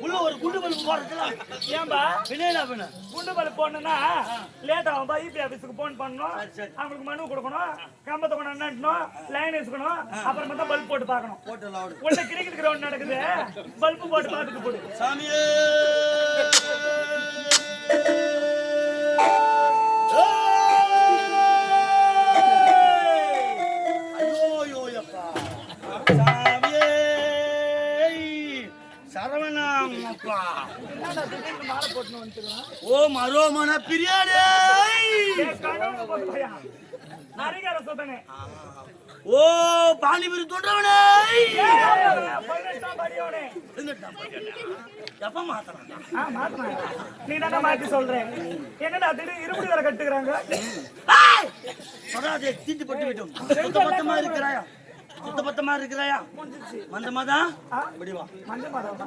உள்ள ஒரு குண்டு பல்பு போடுறதுல ஏன்பா பின்னாடி பின்ன குண்டு பல்ப் போடணும்னா லேட் ஆகும்பா இபி ஆபீஸ்க்கு போன் பண்ணணும் அவங்களுக்கு மனு கொடுக்கணும் கம்பத்தை கொண்டு நட்டணும் லைன் வச்சுக்கணும் அப்புறமா தான் பல்ப் போட்டு பார்க்கணும் உள்ள கிரிக்கெட் கிரவுண்ட் நடக்குது பல்பு போட்டு பார்த்துட்டு போடு சாமியே! ஓ மரோமன பிரியாணி. ஓ பாலிபுரி தொண்டவனே. எப்ப மாத்தறான் நீ தானே மாத்தி சொல்றேன் என்னடா திடீர் இருபது வர கட்டுக்கிறாங்க சொல்லாதே தீட்டு பட்டு விட்டோம். சுத்த இருக்கிறாயா? சுத்த பத்தமா இருக்கிறாயா மந்தமாதா? இப்படி வா. மஞ்ச மரம்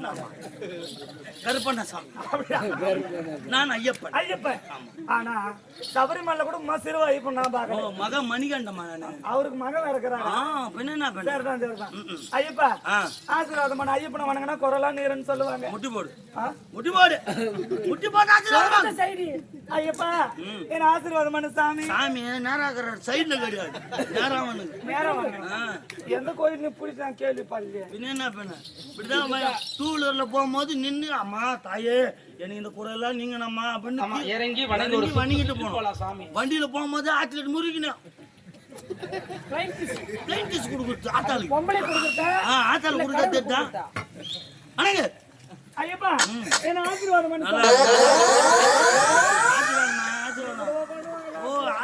கருப்பண்ண சாமி அப்படியா? நான் ஐயப்பன். ஐயப்பன். ஆனா சபரிமலை கூட உமா சிறுவ ஐயப்பன் நான் பாக்குறேன் மக மணிகண்டமா நானு. அவருக்கு மகன் இருக்கிறாங்க. பின்ன சரிதான் சரிதான் ஐயப்பா ஆசீர்வாதம் பண்ண ஐயப்பனை வணங்கினா குரலா நீருன்னு சொல்லுவாங்க. முட்டி போடு? முட்டி போடு. முட்டி போட்டு ஆசீர்வாதம் சைடி. ஐயப்பா என்ன ஆசீர்வாதம் பண்ணு சாமி. சாமி நேராகிற சைடுல கிடையாது நேரம் ஆ. எந்த கோயில் பிடிச்சா கேள்விப்படலையே பின்ன என்ன பண்ண? இப்படிதான் டூ வீலர்ல போகும்போது நின்னு அம்மா தாயே எனக்கு இந்த குறையெல்லாம் நீங்க நம்ம அப்படின்னு இறங்கி வணங்கி வணங்கிட்டு போலாம் போனோம். சாமி. வண்டியில போகும்போது ஆட்சிலேட் முறுக்கினோம். பிளைன் கிஸ் கொடுக்குறது ஆத்தாளுக்கு. பொம்பளை கொடுத்துட்டா ஆ ஆத்தாள் கொடுக்க என்ன ஆசீர்வாதம்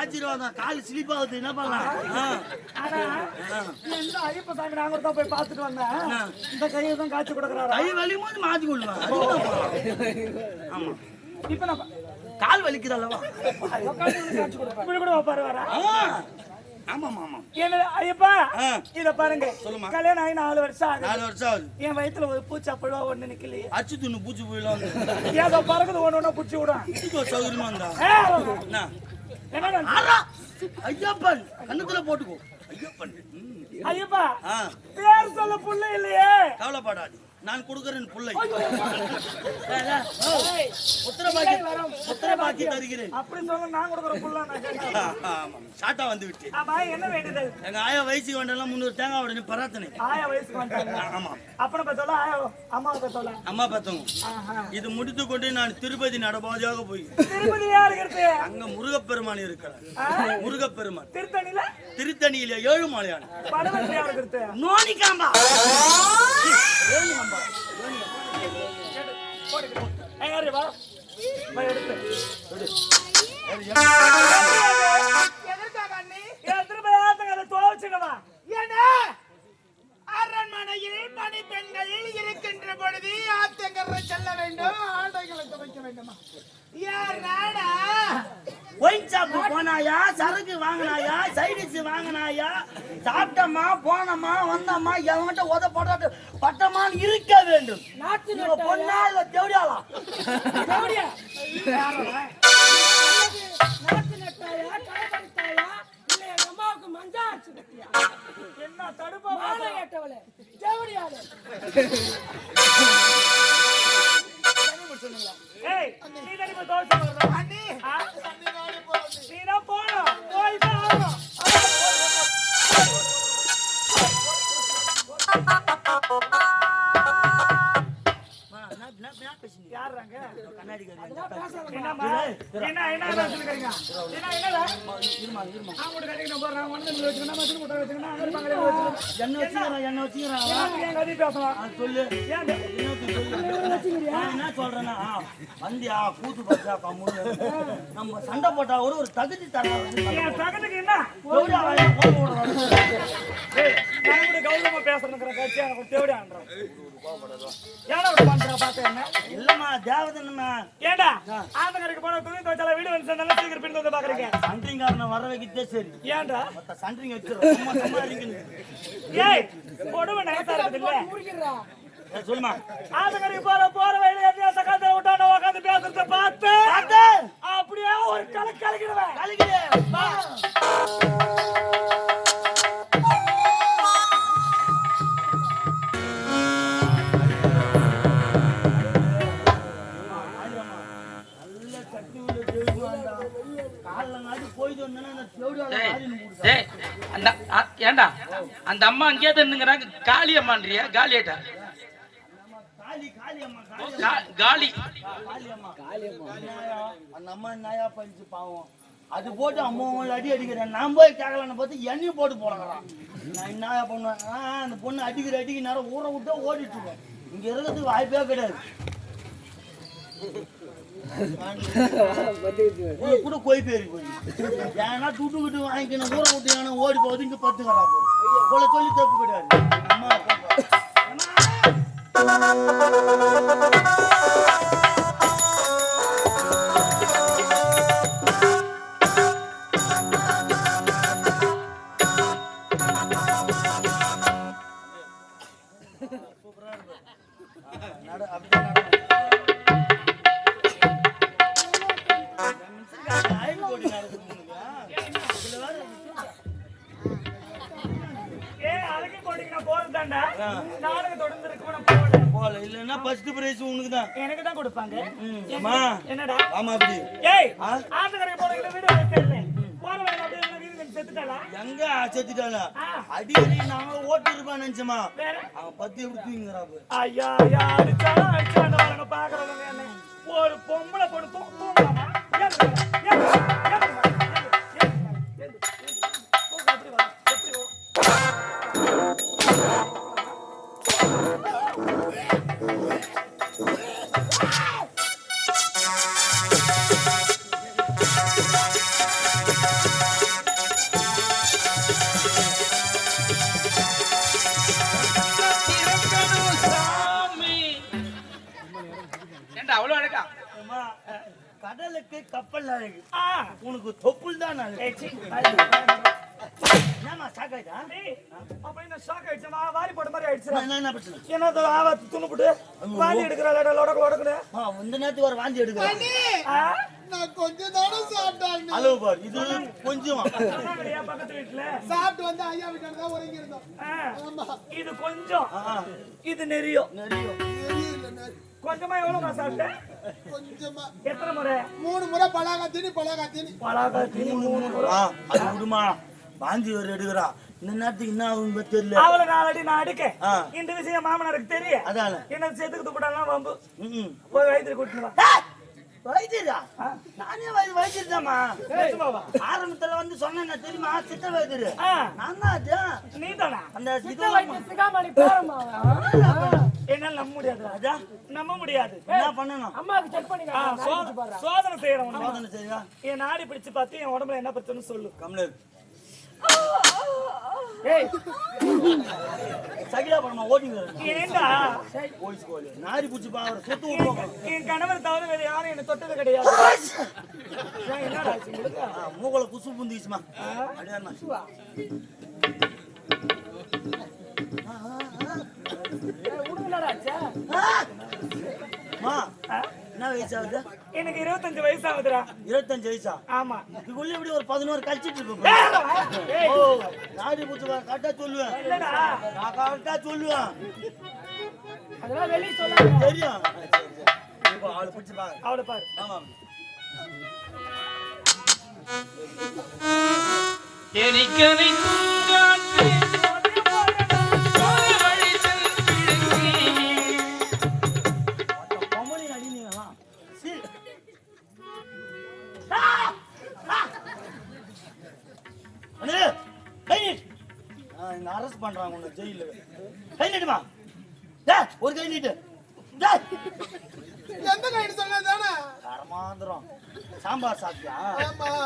ஆசீர்வாதம் கால் ஸ்லிப் ஆகுது என்ன பண்ணலாம்? ஐயப்ப சாமி நாங்க தான் போய் பார்த்துட்டு வந்தேன். இந்த கையை தான் காய்ச்சி கொடுக்குறாரு? கை வலிக்கும் போது மாத்தி கொள்ளுவேன். ஆமா. இப்ப நான் கால் வலிக்குது அல்லவா? கூட வைப்பாரு வர ஐயப்பா? இத பாருங்க. கல்யாணம் ஆகி நாலு வருஷம் ஆகுது. நாலு வருஷம் ஆகுது. என் வயித்துல ஒரு பூச்சி அப்பழுவா ஒண்ணு நிக்கலையே. அச்சு துண்ணு பூச்சி வந்து ஏதோ பறக்குது ஒண்ணு ஒண்ணு புடிச்சு விடும். சௌகரியமா இருந்தா? ஐயப்பன் கண்ணத்துல போட்டுக்கோ. ஐயப்பன். ஐயப்பா பேர் சொல்ல புள்ள இல்லையே. கவலைப்படாது நான் கொடுக்கிறேன் புள்ளை. உத்தரபாக்கி தருகிறேன். அப்படி சொல்ல நான் புள்ள வந்து என்ன எங்க ஆயா வயசுக்கு வேண்டெல்லாம் முந்நூறு தேங்காய் உடனே பராத்தனை ஆயா வயசுக்கு வந்துட்டாங்க. ஆமா. அப்பனை பத்தோல ஆயா அம்மாவை பத்தோல அம்மா பார்த்தவங்க ஆஹா. இது முடித்து கொண்டு நான் திருப்பதி நடபாதையாக போய் திருப்பதி யாரு இருக்கிறது அங்க முருகப்பெருமான் இருக்கிறார். முருகப்பெருமான். திருத்தணியில? திருத்தணியில ஏழுமலையான. படவன் யாரு இருக்கிறது நோனிக்காம்பா ஏழுமம்பா ஏய் வா அரண்மனையில் பணிப்பெண்கள் இருக்கின்ற பொழுது ஆத்தங்கரை செல்ல வேண்டும் ஆடைகளை துவைக்க வேண்டுமா? யார் நாடா ஒயின் ஷாப் போனாயா? சரக்கு வாங்கினாயா? சைடிஸ் வாங்கினாயா? சாப்பிட்டமா போனமா வந்தமா எவன்கிட்ட உத போடாட்டு பட்டமான்னு இருக்க வேண்டும். பொண்ணா இல்ல தேவடியாளா? தேவடியா? நாட்டு நட்டாயா களைபறித்தாயா இல்ல எங்க அடிச்சு கட்டியா என்ன தடுப்பா மாலை கேட்டவளே தேவடியாளே ஏய் நீ தானே இப்ப தோசை போடுற? அண்ணி? அண்ணி நானே போறது நீ தான் போகணும் போய் தான் ஆகணும் யாருறாங்க என்னம்மா என்ன வச்சுக்கிறான் சொல்லு. என்ன சொல்றேன்னா வந்தியா கூத்து பார்த்தா கம்முன்னு நம்ம சண்டை போட்டா கூட ஒரு தகுதி தகத்துக்கு என்ன? கௌரவமா பேசுறேங்கிற கட்சி எனக்கு தேவடியான்றோம் ஏடா இல்லம்மா தேவதனம்மா ஏண்டா? ஆத்தங்கரைக்கு போன துணி துவைச்சால வீடு வந்து சேர்ந்தாலும் சீக்கிரம் பின் வந்து பாக்குறீங்க சன்றிங்காரனை வர வைக்கிட்டே சரி. ஏன்டா மொத்த வச்சிடும் சும்மா சம்பாதிக்கணும் ஏய் கொடுமை நைஸா இருக்குது இல்ல சொல்லுமா. ஆத்தங்கரைக்கு போற போற வழியில எதையா சக்காத்த விட்டான உட்காந்து பேசுறத பார்த்து அப்படியே ஒரு கலை கலக்கிடுவேன். கலக்கிடு. அந்த ஏண்டா? அந்த அம்மா அங்கேயே தண்ணுங்கிறாங்க காளி அம்மான்றியா? காலியாட்டா காளி அந்த அம்மா நாயா பண்ணிச்சு பாவம். அது போட்டு அம்மாவும் அடி அடிக்கிறேன். நான் போய் கேட்கலான்னு பார்த்து எண்ணெயும் போட்டு போடுறான் நான் என்ன பண்ணுவேன்? அந்த பொண்ணு அடிக்கிற அடிக்க நேரம் ஊற விட்டா ஓடிட்டு இருக்கோம். இங்கே இருக்கிறதுக்கு வாய்ப்பே கிடையாது. கூட கோய் பேரி போய். ஏன்னா துட்டு விட்டு வாங்கிக்கணும் ஊற விட்டு ஏன்னா ஓடி போகுது இங்க பத்து போல சொல்லி தப்பு கிடையாது. அம்மா. நாடகம் தொடர்ந்து இருக்கு நான் போறேன் போல இல்லைன்னா ஃபர்ஸ்ட் பிரைஸ் உனக்கு தான் எனக்கு தான் கொடுப்பாங்க. அம்மா. என்னடா? ஆமா அப்படி. ஏய் ஆ? ஆத்துக்கரைக்கு போறதுக்கு வீடியோ தெரியல போற வழியில அப்படியே எல்லாம் வீடு கட்டி செத்துட்டாளா? எங்க? செத்துட்டால ஆ. அடிக்கடி நாங்க ஓட்டு இருப்பான் நினைச்சமா அவன் பத்தி எப்படி தூங்குறாப்பு ஐயா ஏண்டா அவ்வளவு அழகா. கடலுக்கு கப்பல் அழகு. உனக்கு தொப்புள் தான் அழகு. சாக்காயிட்டா ஏய், அப்ப என்ன ஆயிடுச்சு? வாரி போட்ட மாதிரி ஆயிடுச்சுடா. என்ன பிரச்சனை? என்ன ஆவாத்து துணுப்புட்டு வாந்தி எடுக்கிறாளேடா, லொடக்கு லொடக்குன்னு. ஆ, இந்த நேரத்துக்கு ஒரு வாந்தி எடுக்கிறேன் ஆ? நான் கொஞ்சம் தானே சாப்பிட்டேன் அளவு பாரு இது கொஞ்சம். சொன்னாங்கடியா பக்கத்து வீட்டுல. சாப்பிட்டு வந்து ஐயா வீட்டான தான் உறங்கி இருந்தோம் ஆ, ஆமா. இது கொஞ்சம். இது நிறைய கொஞ்சமா எவ்வளவு சாப்பிட்டேன் கொஞ்சமா. எத்தனை முறை? மூணு முறை பலாகா தீனி பலாகா தீனி பலாக்கா தீனி மூணு முறை. ஆ, அது விடுமா? வாந்தி ஒரு எடுக்கிறா. இந்த நேரத்துக்கு என்ன ஆகுங்க தெரியல. அவளை நாலடி நான் அடிக்க. இந்த விஷயம் மாமனாருக்கு தெரியும். அதான? என்ன சேர்த்துக்கு துப்படலாம் வம்பு. போய் வயிற்று கூட்டிட்டு வா. வைத்தியரா நானே வை வைத்தியர்தாம்மா பேசுமா வா ஆரம்பத்துல வந்து சொன்னேன் தெரியுமா? சித்த வைத்தியர் நான் தான் நீ தானா அந்த சிகாமணி போறோமா என்னால நம்ப முடியாது ராஜா. நம்ப முடியாது. என்ன பண்ணணும்? அம்மாவுக்கு செக் பண்ணி சோதனை செய்யறோம். சோதனை செய்யா என் நாடி பிடிச்சு பார்த்து என் உடம்புல என்ன பிரச்சனை சொல்லு. கம்லர் சகிலா பண்ணமா ஓட்டிங்க. ஏண்டா? போய் கோலி நாரி பூச்சி பா அவரை சொத்து விட்டுவோம் என் கணவர் தவிர வேற யாரும் என்ன தொட்டது கிடையாது. என்னடா ஆச்சு உங்களுக்கு? மூக்கல குசு புந்திச்சுமா அடியாண்ணா உடுங்கடா ஆச்சா? மா? என்ன வயசு ஆகுது எனக்கு இருபத்தஞ்சு வயசு ஆகுதுடா இருபத்தஞ்சு வயசா? ஆமா. இதுக்குள்ள எப்படி ஒரு பதினோரு கழிச்சிட்டு இருக்கு ஏய், ஓ நாடி பூச்சி கரெக்டா சொல்லுவேன். நான் கரெக்டா சொல்லுவேன். அதெல்லாம் வெளிய சொல்லாத. தெரியும். ஆளு பிடிச்சி பாரு. அவளை பாரு. ஆமா. எரிக்கரை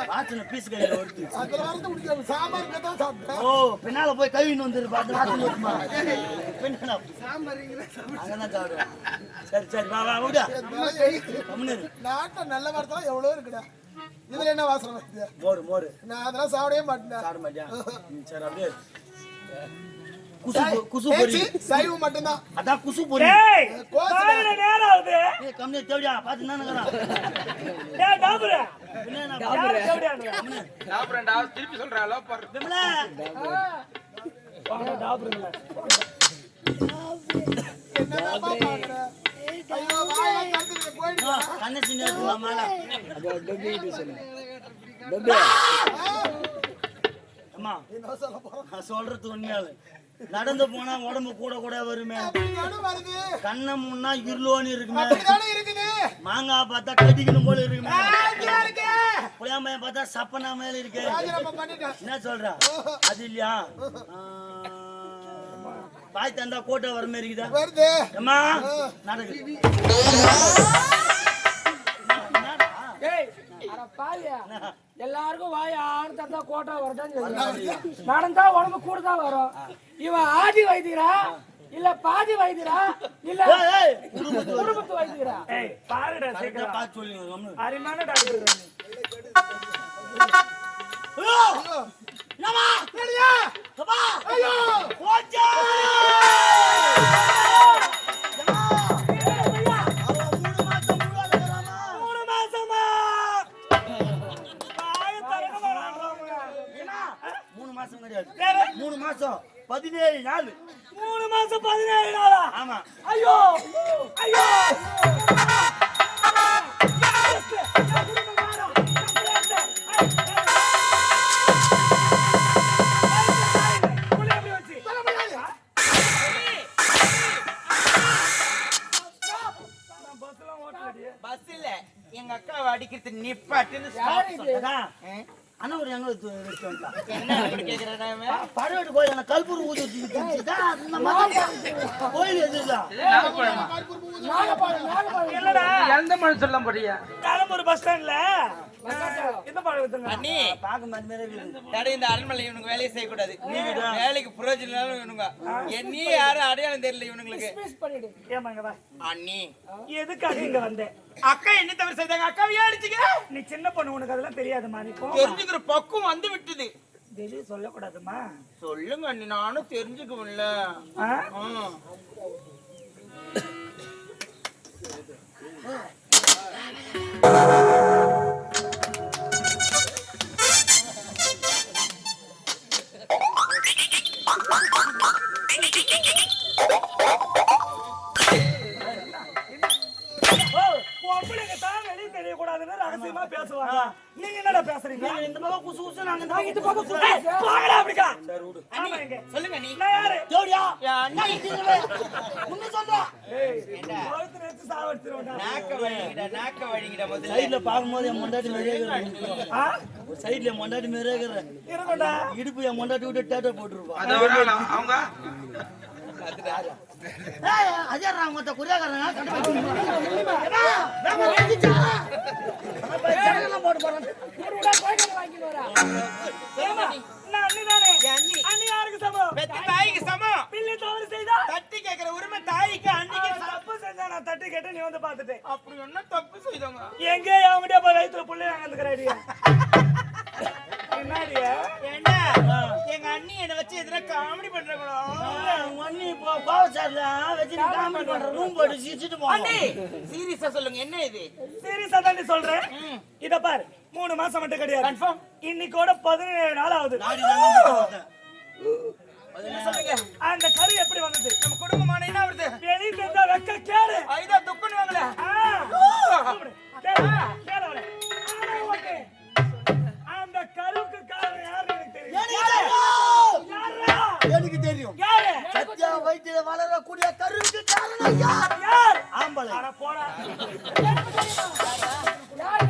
வாசனை பீஸ் கையில வருது அதுல வரது முடியாது சாம்பாருக்கு தான் சாப்பிட்டேன் ஓ பின்னால போய் கவின்னு வந்துருப்பா அது வாசனை வருமா பின்னால. சாம்பார் அங்கதான் சாப்பிடுவேன். சரி சரி வா வா விடு. கம்முன்னு இரு. நாட்டில் நல்ல மரத்தெல்லாம் எவ்வளோ இருக்குடா. இதுல என்ன வாசனை வருது மோரு மோரு. நான் அதெல்லாம் சாப்பிடவே மாட்டேன் சாப்பிட மாட்டியா? ம், சரி அப்படியே இரு. குசு குசு பொரி. ஏச்சி, சைவம் மட்டும்தான். அதான் குசு பொரி. ஏய் கோசு. காலையில நேரம் ஆகுது. கம்மியா பார்த்து என்னங்கிறான் டாபுரு திருப்பி லவ் விமலா. பாக்குற? ஐயோ, போயிடு. கண்ணை சின்ன மேல. அம்மா சொல்ல. நான் சொல்றது உண்மையால நடந்து போனா உடம்பு கூட கூட வருமே. கண்ணை முன்னா இருளோன்னு இருக்குமே. அப்படிதானே இருக்குது. மாங்காய் பார்த்தா கட்டிக்கணும் போல இருக்குமே. புளியாம்பையன் பார்த்தா சப்பனா மேல இருக்கு. ராஜினாமா பண்ணிட்டேன் என்ன சொல்ற? அது இல்லையா? பாய் தந்தா கோட்டை வர மாதிரி இருக்குதா? வருது. அம்மா நடக்குது. எல்லாருக்கும் வாய் ஆறு தந்தா கோட்டா வரதான் சொல்லி நடந்தா உடம்பு கூட தான் வரும் இவன் ஆதி வைத்தியரா? இல்ல பாதி வைத்தியரா? இல்ல குடும்பத்து வைத்தியரா? கரெக்டா சீக்கிரம். பார்த்து சொல்லுங்க. அருமையான டாக்டர் ஐயோ! என்னம்மா? அப்பா! ஏம்மா! அவன் மூணு மாசம் பதினேழு நாள். மூணு மாசம் பதினேழு நாளா? ஆமா. ஐயோ ஐயோ! எந்த சொல்ல போறியா காலம்பூர் பஸ் ஸ்டாண்ட்ல மாதிரி மாதிரி வேலையை செய்யக்கூடாது வேலைக்கு புரோஜனம் இவனுங்க என்னையே யாரும் அடையாளம் தெரியல இவனுங்களுக்கு அண்ணி எதுக்காக இங்க வந்தேன் அக்கா என்ன தவிர செய்தாங்க அக்காவையே அடிச்சுக்க நீ சின்ன பொண்ணு உனக்கு அதெல்லாம் தெரியாதுமா நீ போ தெரிஞ்சுக்கிற பக்குவம் வந்து விட்டுது. வெளியே சொல்லக்கூடாதுமா சொல்லுங்க அண்ணி. நானும் தெரிஞ்சுக்குவேன்ல. ஆ? தெரியக்கூடாதுன்னு ரகசியமா பேசுவாங்க. நீங்க என்னடா பேசுறீங்க? நீங்க இந்த பக்கம் குசு குசு நாங்க இந்த நான் இந்த பக்கம் பக்கம் ஏய், போங்கடா அப்படிக்கா. அண்ணி. ஆமா, இங்க. சொல்லுங்க நீ நான் யாரு? ஜோடியா? யா, அண்ணி முன்ன சொல்றா ஏய், ஒருத்தர் வச்சு சாவடிச்சிருவேன்டா. நாக்க வழிங்கிட்ட நாக்க வழிங்கிட்ட முதல்ல. சைடுல பாக்கும்போது என் மொண்டாட்டி மாதிரியே இருக்கிறேன் ஆ? சைடுல என் மொண்டாட்டி மாதிரியே இருக்கிறேன் இருக்கும்டா. இடுப்பு என் மொண்டாட்டி விட்டு டேட்டோ போட்டுருப்பா. அது அவங்க? அதே ராம் மொத்த குறியாக்காரங்க கண்டுபிடிச்சு போட்டு போறேன்? தட்டி கேக்குற உரிமை தாய்க்கு அன்னைக்கு அவன் தப்பு செஞ்சா நான் தட்டி கேட்டு நீ வந்து பார்த்துட்டு. அப்படி என்ன தப்பு செய்தாங்க எங்கே அவன்கிட்ட போய் வயித்துல புள்ளைய? என்னடியா? இப்போ கோவச்சாரில் வச்சு காமெடி பண்ற ரூம் போட்டு சிரிச்சிட்டு அண்ணி போனோம் சீரியஸா சொல்லுங்க என்ன இது? சீரியஸா தான் நீ சொல்றேன். இத பாரு மூணு மாசம் மட்டும் கிடையாது. கன்ஃபார்ம் இன்னைக்கோட பதினேழு நாள் ஆகுது. அந்த கரு எப்படி வந்தது? நம்ம குடும்பமான என்ன வருது வெளியே தெரிஞ்சா வெக்க கேளு. ஐதா துக்குன்னு வாங்கல ஆ, கூப்பிடு. கேளு, கேளு எனக்கு தெரியும். யாரு? சத்யா வயிற்றுல வளரக்கூடிய கருவுக்கு காரணம் யார்? யார்? ஆம்பளை. அட போடா. யார்?